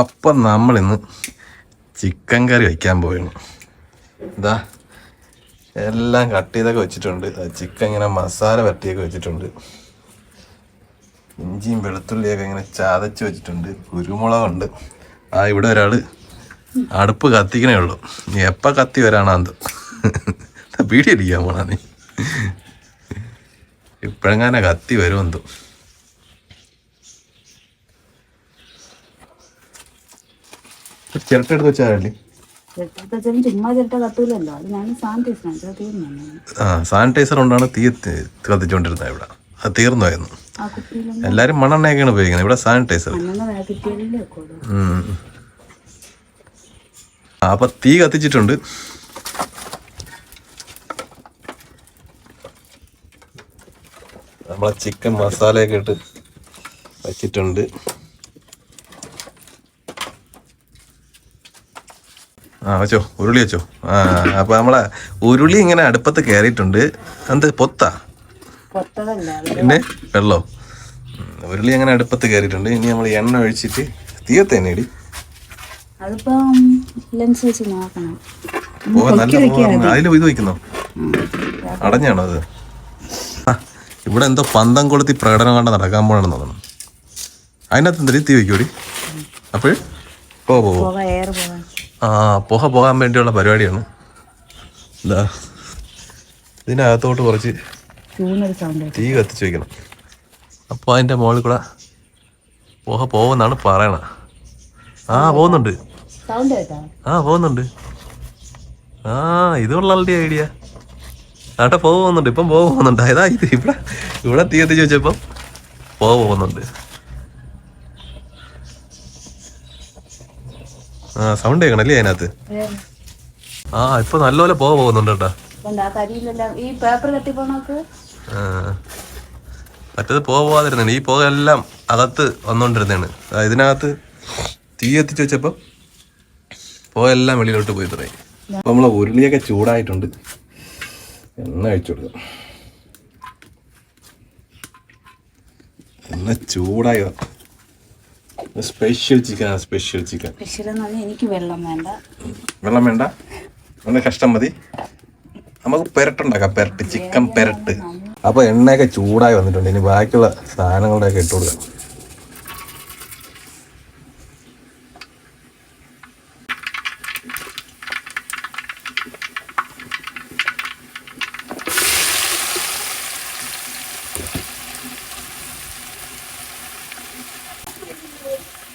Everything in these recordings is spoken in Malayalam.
അപ്പം നമ്മളിന്ന് ചിക്കൻ കറി വയ്ക്കാൻ പോയിരുന്നു ഇതാ എല്ലാം കട്ട് ചെയ്തൊക്കെ വെച്ചിട്ടുണ്ട്. ചിക്കൻ ഇങ്ങനെ മസാല വരട്ടിയൊക്കെ വെച്ചിട്ടുണ്ട്. ഇഞ്ചിയും വെളുത്തുള്ളിയൊക്കെ ഇങ്ങനെ ചതച്ച് വെച്ചിട്ടുണ്ട്. കുരുമുളകുണ്ട്. ആ ഇവിടെ ഒരാൾ അടുപ്പ് കത്തിക്കണേ ഉള്ളൂ. നീ എപ്പോൾ കത്തി വരാനാന്ത് പീടിയടിക്കാൻ പോണാ നീ. ഇപ്പോഴെങ്ങാനെ കത്തി വരുമെന്തോ ചിരട്ട എടുത്ത് വെച്ചാലേ ചിരട്ട ചുമ്മാ ചിരട്ട കത്തൂലല്ലോ അത് ഞാൻ സാനിറ്റൈസറാണ് ചില തീർന്നു ആ സാനിറ്റൈസർ കൊണ്ടാണ് തീ കത്തിച്ചോണ്ടിരുന്നത് കത്തിച്ചുകൊണ്ടിരുന്നത് ഇവിടെ. അത് തീർന്നായിരുന്നു എല്ലാരും മണ്ണെണ്ണയൊക്കെയാണ് ഉപയോഗിക്കുന്നത്. ഇവിടെ സാനിറ്റൈസർ അപ്പൊ തീ കത്തിച്ചിട്ടുണ്ട്. നമ്മളെ ചിക്കൻ മസാലയൊക്കെ ഇട്ട് വെച്ചിട്ടുണ്ട്. ആ വെച്ചോ ഉരുളി വെച്ചോ. ആ അപ്പൊ നമ്മളെ ഉരുളി ഇങ്ങനെ അടുപ്പത്ത് കയറിയിട്ടുണ്ട് എന്ത് പൊത്താ? പിന്നെ വെള്ളോ? ഉരുളി അങ്ങനെ അടുപ്പത്ത് കയറിയിട്ടുണ്ട് ഇനി നമ്മൾ എണ്ണ ഒഴിച്ചിട്ട് ലെൻസ് വെച്ച് നോക്കണം. ഓ നല്ല അതിൽ ഇത് വയ്ക്കുന്നോ? അടഞ്ഞാണോ അത്? ഇവിടെ എന്തോ പന്തം കൊളുത്തി പ്രകടനം കണ്ട നടക്കാൻ പോകണമെന്ന് തോന്നുന്നു. അതിനകത്ത് എന്തൊരു തീ വയ്ക്കൂടി അപ്പോൾ പോ പോ പുക പോകാൻ വേണ്ടിയുള്ള പരിപാടിയാണ്. എന്താ ഇതിനകത്തോട്ട് കുറച്ച് തീ കത്തിച്ച് വെക്കണം. അപ്പോൾ അതിന്റെ മുകളിൽ കൂടെ പുക പോകുമെന്നാണ് പറയണത്. ആ പോകുന്നുണ്ട്. സൗണ്ട് കേട്ടോ? ആ പോകുന്നുണ്ട്. ആ ഇതുള്ള ആളുടെ ഐഡിയ ആട്ടെ പോകുന്നുണ്ട്. ഇപ്പം പോകുന്നുണ്ട്. അതാ ഇത് ഇവിടെ ഇവിടെ തീ കത്തിച്ച് വെച്ചപ്പം പോകുന്നുണ്ട്. ആ സൗണ്ട് കേൾക്കണല്ലേ അതിനകത്ത്? ആ ഇപ്പൊ നല്ലപോലെ പോവാ പോകുന്നുണ്ട് കേട്ടാ. ഈ പേപ്പർ കെട്ടി പോണോക്ക് മറ്റേത് ഈ അകത്ത് വന്നോണ്ടിരുന്നാണ് ഇതിനകത്ത് തീ എത്തിച്ച് വെച്ചപ്പോ പുക എല്ലാം വെളിയിലോട്ട് പോയി തുടങ്ങി. അപ്പൊ നമ്മളെ ഉരുളിയൊക്കെ ചൂടായിട്ടുണ്ട്. എണ്ണ അഴിച്ചു കൊടുക്കാം. എണ്ണ ചൂടായി special chicken special chicken special എന്ന് പറഞ്ഞാൽ എനിക്ക് വെള്ളം വേണ്ട. വെള്ളം വേണ്ട? നല്ല കഷ്ടം മതി. നമുക്ക് പെരട്ടുണ്ടാക്കാം പെരട്ട്. ചിക്കൻ പെരട്ട്. അപ്പോൾ എണ്ണയൊക്കെ ചൂടായി വന്നിട്ടുണ്ട്. ഇനി ബാക്കിയുള്ള സാധനങ്ങളുടെയൊക്കെ ഇട്ട് കൊടുക്കാം.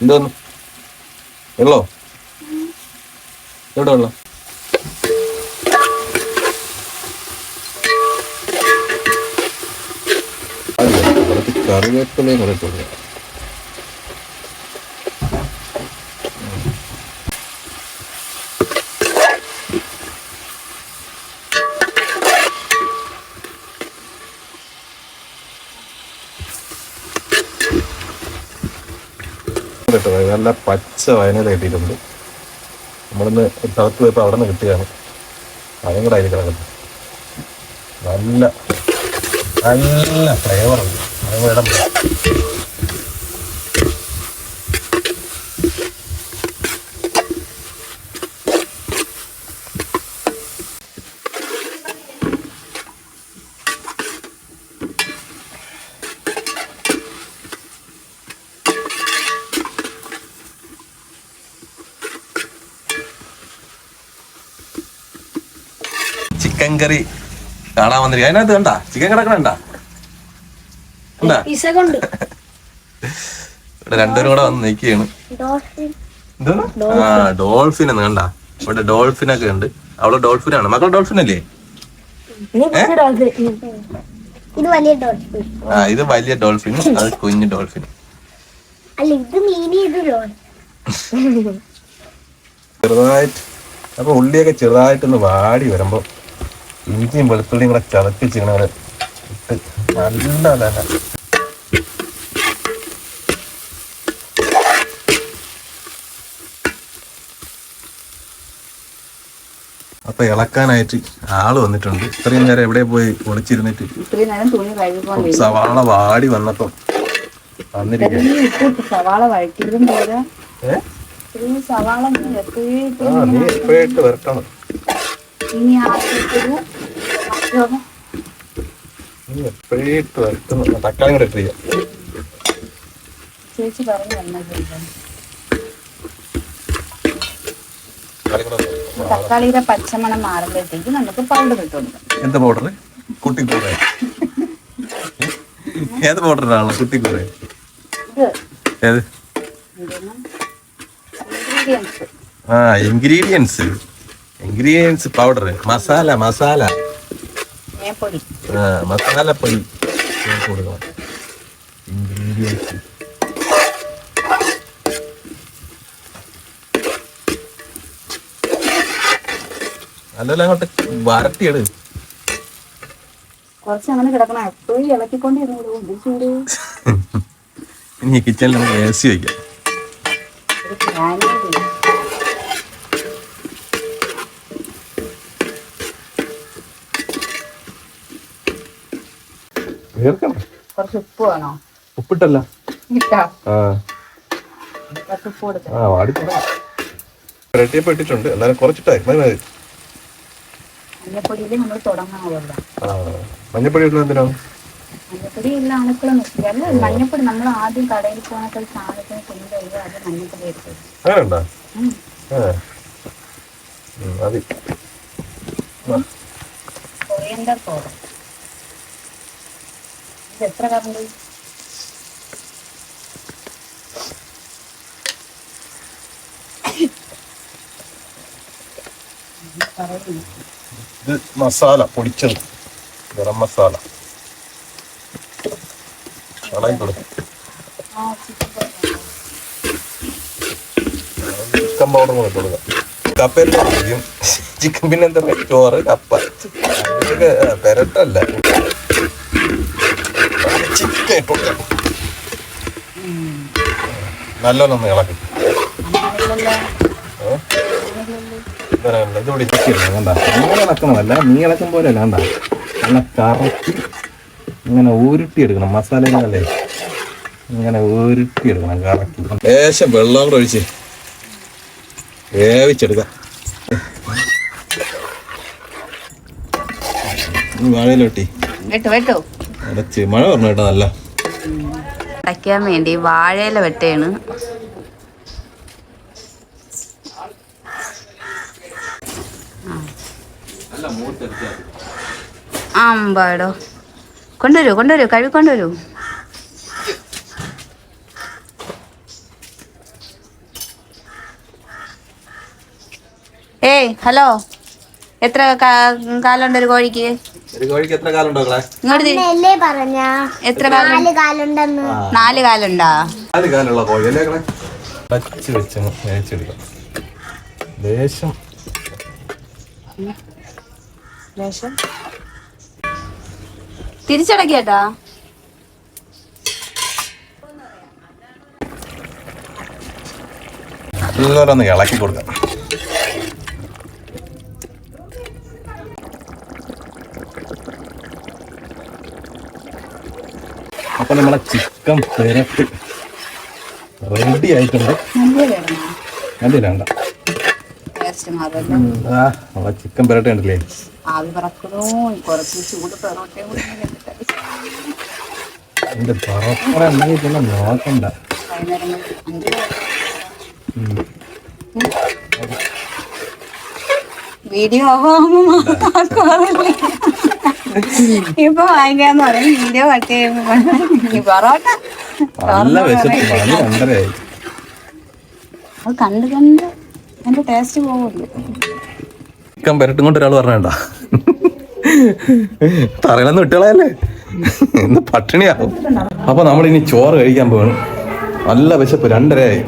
എന്തോന്നു? വെള്ളോ? എവിടെ വെള്ളം? കറിവേപ്പിലയും ഇട്ട് കൊടുക്കാം കേട്ടോ നല്ല പച്ച വയനൽ കിട്ടിയിട്ടുണ്ട്. നമ്മളിന്ന് തളത്ത് പോയപ്പോൾ അവിടെ നിന്ന് കിട്ടിയതാണ് അതിൽ കിടക്കുന്നത് നല്ല നല്ല ഫ്ലേവറുണ്ട് അത് വേണം ചിക്കൻ കറി കാണാൻ വന്നിരിക്കും. അതിനകത്ത് കണ്ട? ചിക്കൻ കിടക്കണണ്ട ഇവിടെ രണ്ടുപേരും കൂടെ വന്ന് നിൽക്കുകയാണ്. ആ ഡോൾഫിൻ എന്ന് കണ്ട. ഇവിടെ ഡോൾഫിൻ ഒക്കെ ഉണ്ട്. അവൾ ഡോൾഫിൻ ആണ് മക്കൾ ഡോൾഫിൻ. അല്ലേ ഇത് വലിയ ഡോൾഫിൻ. ആ ഇത് വലിയ ഡോൾഫിൻ. അത് കുഞ്ഞു ഡോൾഫിൻ. ചെറുതായിട്ട് അപ്പൊ ഉള്ളിയൊക്കെ ചെറുതായിട്ടൊന്ന് വാടി വരുമ്പോ ഇഞ്ചിയും വെളുത്തുള്ളിയും കൂടെ ചതപ്പിച്ച് ഇങ്ങനെ ഇട്ട് നല്ല നല്ല അപ്പൊ ഇളക്കാനായിട്ട് ആൾ വന്നിട്ടുണ്ട്. ഇത്രയും നേരം എവിടെ പോയി ഒളിച്ചിരുന്നിട്ട്? സവാള വാടി വന്നപ്പം വന്നിരിക്കും സവാള വഴറ്റിയതും നീ വരട്ടണം? ഇനി ആദ്യത്തൊരു മറ്റൊന്ന് നീ എപ്പോഴായിട്ട് വരട്ടണം തക്കാളി കൂടെ ഇട്ട് ചേച്ചി പറഞ്ഞു. തക്കാളിയുടെ പച്ചമണം മാറുമ്പോഴത്തേക്ക് നമുക്ക് പൗഡർ ഇട്ട് കൊടുക്കാം. എന്ത് പൗഡർ കുട്ടിക്കൂറ. ഏത് പൗഡറാണല്ലോ കുട്ടിക്കൂറ? ഏത്? ഇൻഗ്രീഡിയൻസ് ആ ingredients ingredients powder masala masala ആ മസാല പൊടി. കൊടുക്കണം ഇൻഗ്രീഡിയൻസ് അല്ലല്ല അങ്ങോട്ട് വരട്ടിയത് കുറച്ച് അങ്ങനെ കിടക്കണം. എപ്പോഴും ഇളക്കിക്കൊണ്ടിരുന്നു. ചൂട്. ഇനി കിച്ചണിൽ നമുക്ക് എ സി വയ്ക്കാം ചേർക്കണം കുറച്ച് ഉപ്പ് വേണോ? ഉപ്പിട്ടല്ല. ആ. ഇരട്ടിയപ്പം ഇട്ടിട്ടുണ്ട് എന്നാലും കുറച്ചിട്ടായി മതി മതി മഞ്ഞപ്പൊടിയിൽ നമ്മൾ തുടങ്ങാമല്ലോ ആ. മഞ്ഞപ്പൊടി ഇടുന്നത് എന്തിനാണ് മഞ്ഞപ്പൊടി ഇല്ല അണുക്കളും അല്ല മഞ്ഞപ്പൊടി നമ്മൾ ആദ്യം കടയിൽ പോകാനൊക്കെ സാധനത്തിന് കൊണ്ടുപോയി അത് മഞ്ഞപ്പൊടി എടുത്തത് അങ്ങനെ ഉണ്ടോ ആ. ഉം, മതി. Coriander powder. എത്ര കറണ്ട്? ഇത് മസാല പൊടിച്ചത്. ഗരം മസാല. കളയി കൊടുക്കും ചിക്കൻ പൗഡർ കൊടുക്കുക പൊടിക്കും. ചിക്കൻ പിന്നെ എന്താ ചോറ് കപ്പ. പെരട്ടല്ല. ചിക്കൻ നല്ലോണം ഇളക്കി ഇതുകൂടി ഇരിക്കുന്നു കണ്ട? അങ്ങനെ പോലെ നല്ല കറക്കി ഇങ്ങനെ ഊരുട്ടി എടുക്കണം മസാലകളല്ലേ? ഇങ്ങനെ കറക്കി. ലേശം വെള്ളം കൂടെ ഒഴിച്ച് വേവിച്ചെടുക്കാം. വാഴയിലോട്ടി. വെട്ടോ വെട്ടു. മഴ പറഞ്ഞു കേട്ടോ നല്ല. അടയ്ക്കാൻ വേണ്ടി വാഴയില വെട്ടയാണ്. അമ്പാടോ കൊണ്ടുവരൂ കൊണ്ടുവരൂ കഴുകി കൊണ്ടുവരൂ. ഏയ് ഹലോ. എത്ര കാലുണ്ട് ഒരു കോഴിക്ക്? കോഴിക്ക് എത്ര എത്ര നാല് കാലുണ്ടെന്ന്. നാല് കാലുണ്ടാ? നാല് കാലുള്ള കോഴി അല്ലേ ടച്ച് വെച്ച് ലേശം. തിരിച്ചടക്കിയേട്ടാ. നല്ലോണം ഒന്ന് ഇളക്കി കൊടുക്കാം. അപ്പൊ നമ്മളെ ചിക്കൻ പെരട്ട് റെഡി ആയിട്ടുണ്ട്. അല്ലേ വേണ്ട. നമ്മളെ ചിക്കൻ പെരട്ട ഉണ്ടല്ലേ എന്റെ പറപ്പറ ഉണ്ടെങ്കിൽ പിന്നെ നോക്കണ്ട. വീഡിയോ ഇപ്പൊ വാങ്ങിക്കാന്ന് പറയും വീഡിയോ കട്ട് ചെയ്യുമ്പോ പൊറോട്ട. അത് കണ്ട് കണ്ട് എന്റെ ടേസ്റ്റ് പോകുള്ളൂ ചിക്കൻ പെരട്ടും കൊണ്ട് ഒരാൾ പറഞ്ഞേണ്ട തറയിലൊന്നും ഇട്ടുകളയല്ലേ ഇന്ന് പട്ടിണിയാവും. അപ്പൊ നമ്മളിനി ചോറ് കഴിക്കാൻ പോകണം നല്ല വിശപ്പ് രണ്ടരയായി